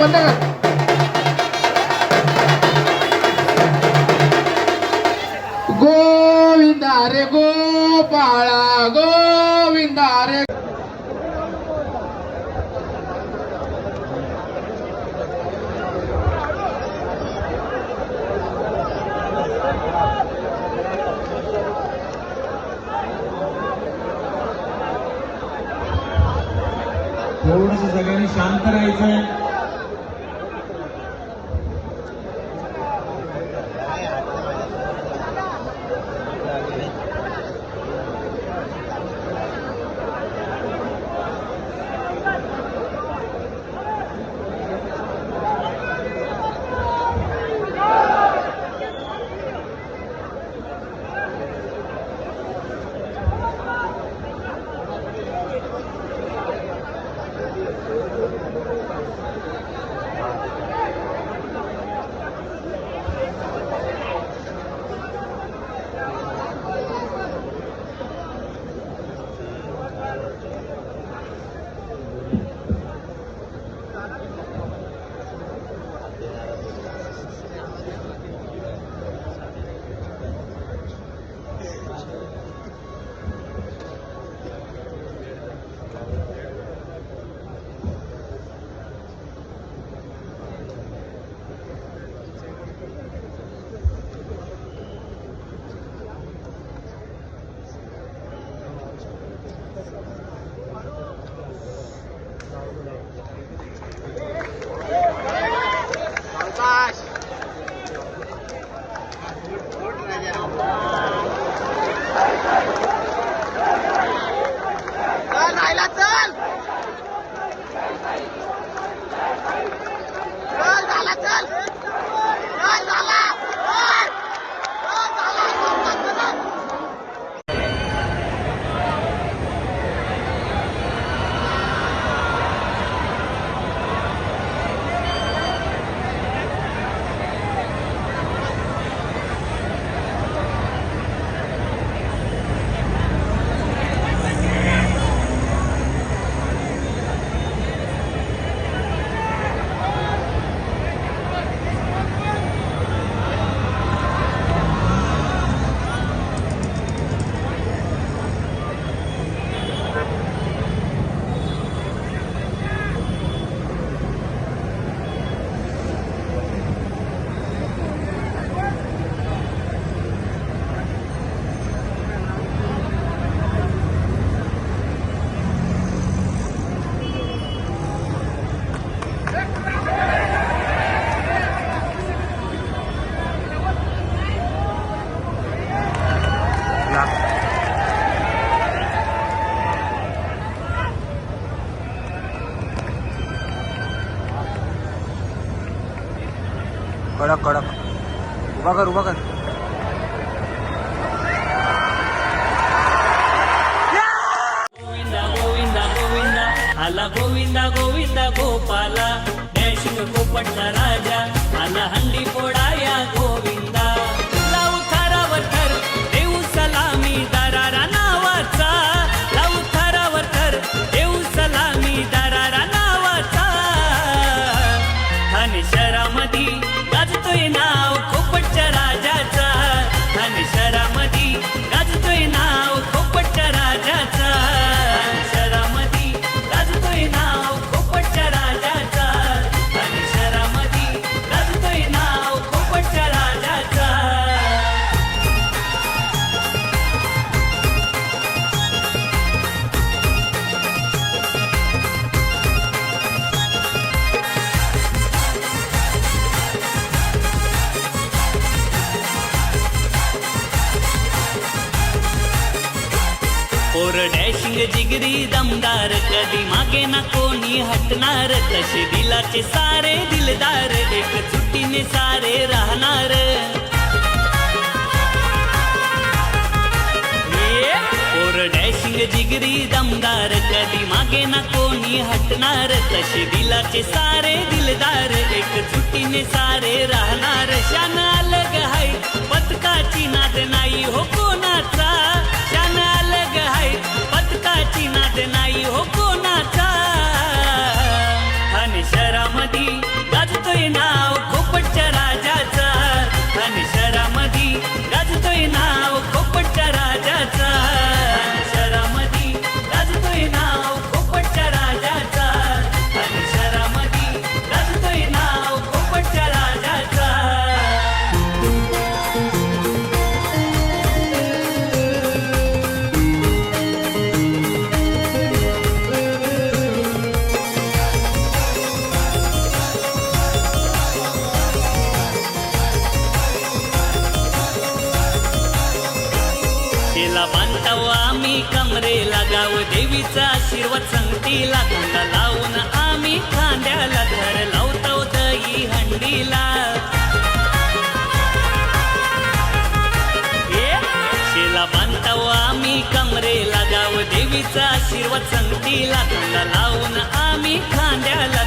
बंद गोपाळा गोविंदा थोडस सगळ्यांनी शांत राहायचंय. कडक कडक. उभा कर उभा कर. आला गोविंदा गोविंदा गोपाला. डॅशिंग गोपटला राजा. थोर डॅशिंग जिगरी दमदार कधी मागे ना कोणी हटणार तसे दिलाचे सारे दिलदार एक सुट्टीने सारे राहणार. थोर डॅशिंग जिगरी दमदार कधी मागे ना कोणी हटणार तसे दिलाचे सारे दिलदार एक सुट्टीने सारे राहणार. शान अलग हाय पथकाची नाद नाही हो कोणाचा. right. हंडीला तोंड लावून आम्ही खांद्याला धर लावतो हंडीला. बांधतो आम्ही कमरेला जाऊ देवीचा आशीर्वाद संगतीला तोंड लावून आम्ही खांद्याला